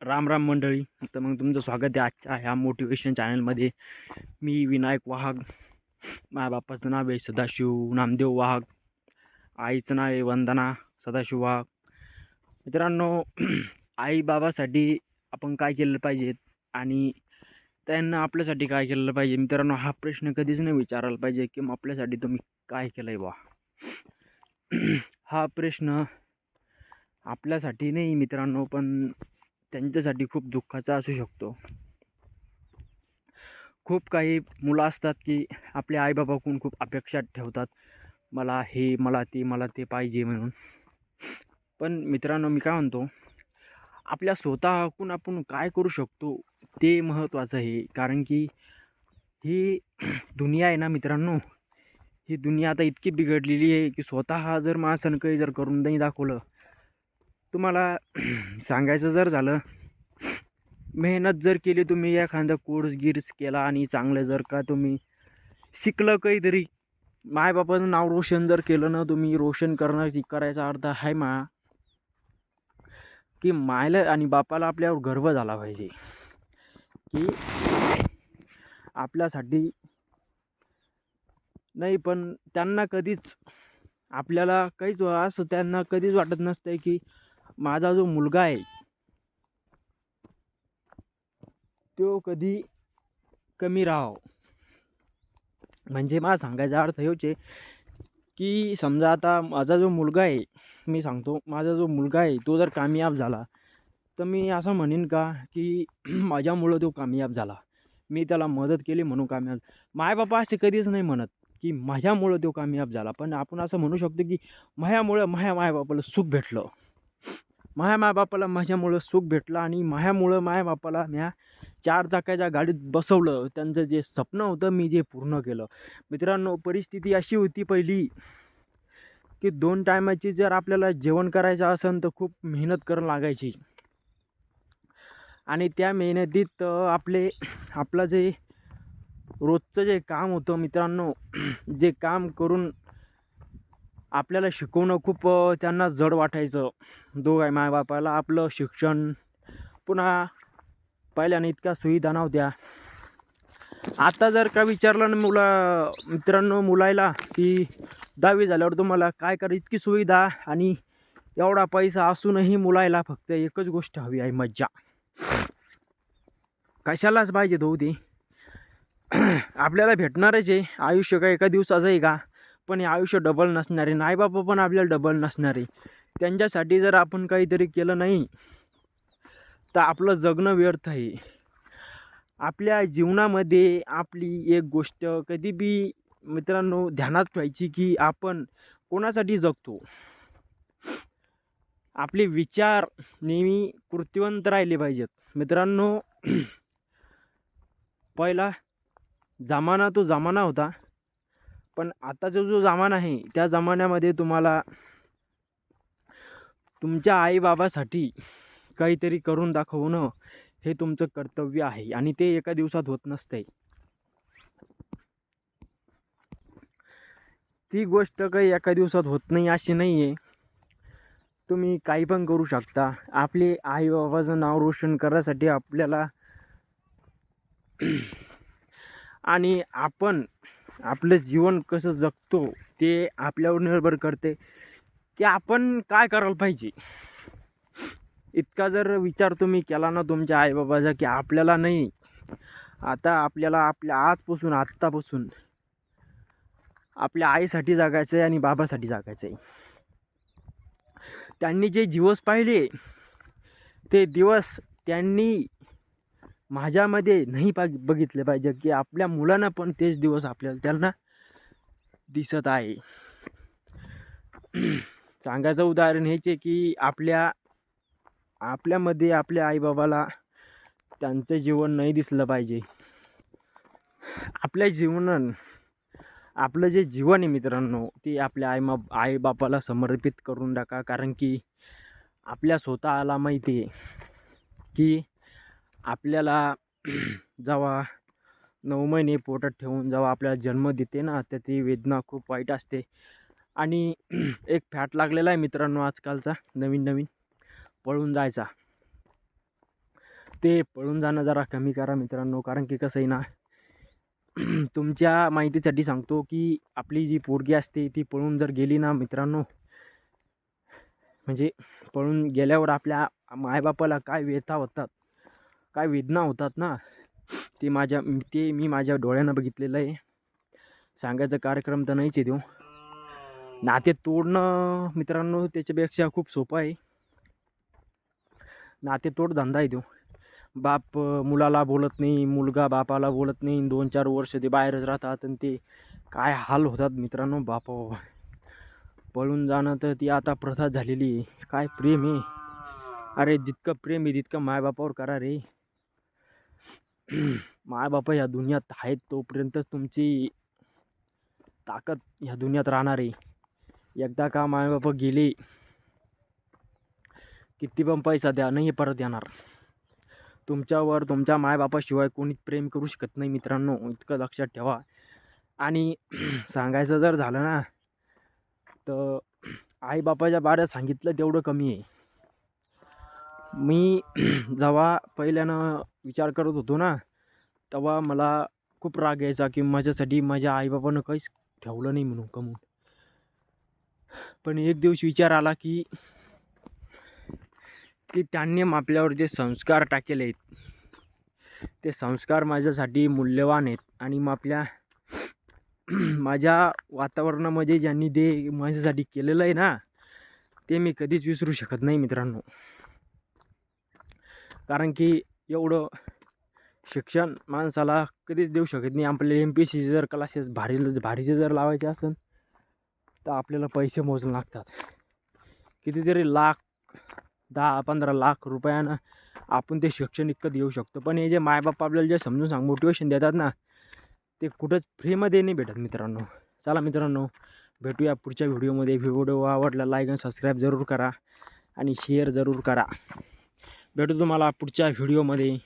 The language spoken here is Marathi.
राम राम मंडळी. तर मग तुमचं स्वागत आहे आजच्या ह्या मोटिवेशन चॅनलमध्ये मी विनायक वाहक माझ्या बापाचं नाव आहे सदाशिव नामदेव वाघ. आईचं नाव आहे वंदना सदाशिव वाघ. मित्रांनो आई बाबासाठी आपण काय केलं पाहिजे आणि त्यांना आपल्यासाठी काय केलं पाहिजे? मित्रांनो हा प्रश्न कधीच नाही विचारायला पाहिजे की मग आपल्यासाठी तुम्ही काय केलं आहे बा हा प्रश्न आपल्यासाठी नाही मित्रांनो पण त्यांच्यासाठी खूप दुःखाचा असू शकतो. खूप काही मुलं असतात की आपल्या आईबाबाकडून खूप अपेक्षा ठेवतात. मला हे मला ते मला ते पाहिजे म्हणून. पण मित्रांनो मी काय म्हणतो? आपल्या स्वतःकून आपण काय करू शकतो ते महत्त्वाचं आहे. कारण की ही दुनिया आहे ना मित्रांनो ही दुनिया आता इतकी बिघडलेली आहे की स्वतः जर माणसानं काही जर करून नाही दाखवलं तुम्हाला सांगायचं जर झालं मेहनत जर केली तुम्ही एखादा कोर्स गिर्स केला आणि चांगलं जर का तुम्ही शिकलं काहीतरी मायबापाचं नाव रोशन जर केलं ना तुम्ही रोशन करणं करायचा अर्थ आहे मा की मायला आणि बापाला आपल्यावर गर्व झाला पाहिजे. की आपल्यासाठी नाही पण त्यांना कधीच आपल्याला काहीच असं त्यांना कधीच वाटत नसतं की माझा जो मुलगा आहे तो कधी कमी राहाव? म्हणजे मला सांगायचा अर्थ हेच आहे की समजा आता माझा जो मुलगा आहे मी सांगतो माझा जो मुलगा आहे तो जर कामयाब झाला तर मी असं म्हणेन का की माझ्यामुळं तो कामयाब झाला. मी त्याला मदत केली म्हणून कामयाब मायबापा असे कधीच नाही म्हणत की माझ्यामुळं तो कामयाब झाला. पण आपण असं म्हणू शकतो की माझ्यामुळं माझ्या मायबापाला सुख भेटलं. माझ्या मायबापाला माझ्यामुळं सुख भेटलं आणि माझ्यामुळं मायबापाला म्या चार चाकाच्या गाडीत बसवलं. त्यांचं जे स्वप्न होतं मी जे पूर्ण केलं. मित्रांनो परिस्थिती अशी होती पहिली की दोन टायमाची जर आपल्याला जेवण करायचं असेल तर खूप मेहनत करून लागायची. आणि त्या मेहनतीत आपले आपलं जे रोजचं जे काम होतं मित्रांनो जे काम करून आपल्याला शिकवणं खूप त्यांना जड वाटायचं. दोघा मायबापाला आपलं शिक्षण पुन्हा पहिल्याने इतक्या सुविधा नव्हत्या. आता जर का विचारलं ना मुला मित्रांनो मुलायला की दहावी झाल्यावर तुम्हाला काय करा इतकी सुविधा आणि एवढा पैसा असूनही मुलायला फक्त एकच गोष्ट हवी आहे मज्जा. कशालाच पाहिजे तो आपल्याला भेटणारच आहे. आयुष्य काय एका दिवसाचं आहे का? पण हे आयुष्य डबल नसणार आहे. नाही बाबा पण आपल्याला डबल नसणारे त्यांच्यासाठी जर आपण काहीतरी केलं नाही तर आपलं जगणं व्यर्थ आहे. आपल्या जीवनामध्ये आपली एक गोष्ट कधी बी मित्रांनो ध्यानात ठेवायची की आपण कोणासाठी जगतो? आपले विचार नेहमी कृतिवंत राहिले पाहिजेत. मित्रांनो पहिला जमाना तो जमाना होता. पण आताचा जो जमाना आहे त्या जमान्यामध्ये तुम्हाला तुमच्या आईबाबासाठी काहीतरी करून दाखवणं हे तुमचं कर्तव्य आहे आणि ते एका दिवसात होत नसते. ती गोष्ट काही एका दिवसात होत नाही अशी नाही आहे तुम्ही काही पण करू शकता. आपले आईबाबाचं नाव रोशन करण्यासाठी आपल्याला आणि आपण आपलं जीवन कसं जगतो ते आपल्यावर निर्भर करते की आपण काय करायला पाहिजे. इतका जर विचार तुम्ही केला ना तुमच्या आईबाबाचा की आपल्याला नाही आता आपल्याला आपल्या आजपासून आत्तापासून आपल्या आईसाठी जागायचं आहे आणि बाबासाठी जागायचं आहे. त्यांनी जे दिवस पाहिले ते दिवस त्यांनी माझ्यामध्ये नाही पा बघितले पाहिजे की आपल्या मुलांना पण तेच दिवस आपल्याला त्यांना दिसत आहे. सांगायचं उदाहरण हेच आहे की आपल्या आपल्यामध्ये आपल्या आईबाबाला त्यांचं जीवन नाही दिसलं पाहिजे. आपल्या जीवनात आपलं जे जीवन आहे मित्रांनो ते आपल्या आई मा आईबापाला समर्पित करून टाका. कारण की आपल्या स्वतःला माहिती आहे की आपल्याला जेव्हा नऊ महिने पोटात ठेवून जेव्हा आपल्याला जन्म देते ना तर ती वेदना खूप वाईट असते. आणि एक फॅट लागलेला आहे मित्रांनो आजकालचा नवीन नवीन. पळून जायचा. ते पळून जाणं जरा कमी करा मित्रांनो कारण की कसं आहे ना तुमच्या माहितीसाठी सांगतो की आपली जी पोरगी असते ती पळून जर गेली ना मित्रांनो म्हणजे पळून गेल्यावर आपल्या मायबापाला काय व्यथा होतात काय वेदना होतात ना ते माझ्या ते मी माझ्या डोळ्यानं बघितलेलं आहे. सांगायचा कार्यक्रम तर नाहीच आहे देऊ नाते तोडणं मित्रांनो त्याच्यापेक्षा खूप सोपं आहे. नाते तोड धंदा आहे देऊ बाप मुलाला बोलत नाही मुलगा बापाला बोलत नाही दोन चार वर्ष ते बाहेरच राहतात आणि ते काय हाल होतात मित्रांनो बाप. पळून जाणं तर ती आता प्रथा झालेली आहे. काय प्रेम आहे. अरे जितकं प्रेम आहे तितकं मायबापावर करा रे. मायबापा ह्या दुनियात आहेत तोपर्यंतच तुमची ताकद ह्या दुनियात राहणार आहे. एकदा का मायबापा गेले किती पण पैसा द्या नाही परत येणार. तुमच्यावर तुमच्या मायबापाशिवाय कोणीच प्रेम करू शकत नाही मित्रांनो इतकं लक्षात ठेवा. आणि सांगायचं जर झालं ना तर आईबापाच्या बाऱ्यात सांगितलं तेवढं कमी आहे. मी जेव्हा पहिल्यानं विचार करत होतो ना तेव्हा मला खूप राग यायचा की माझ्यासाठी माझ्या आईबापानं काहीच ठेवलं नाही म्हणून कमवून. पण एक दिवस विचार आला की की त्यांनी आपल्यावर जे संस्कार टाकेले आहेत ते संस्कार माझ्यासाठी मूल्यवान आहेत आणि मग आपल्या माझ्या वातावरणामध्ये ज्यांनी ते माझ्यासाठी केलेलं आहे ना ते मी कधीच विसरू शकत नाही मित्रांनो. कारण की एवढं शिक्षण माणसाला कधीच देऊ शकत नाही. आपल्याला एम पी सी जर क्लासेस भारी भारीचे जर लावायचे असेल तर आपल्याला पैसे मोजून लागतात. कितीतरी लाख दहा पंधरा लाख रुपयानं आपण ते शिक्षण विकत देऊ शकतो. पण हे जे मायबाप आपल्याला जे समजून सांग मोटिवेशन देतात ना ते कुठंच फ्रीमध्ये नाही भेटत मित्रांनो. चला मित्रांनो भेटूया पुढच्या व्हिडिओमध्ये व्हिडिओ आवडला लाईक आणि सबस्क्राईब जरूर करा आणि शेअर जरूर करा. भेटू तुम्हाला पुढच्या व्हिडिओमध्ये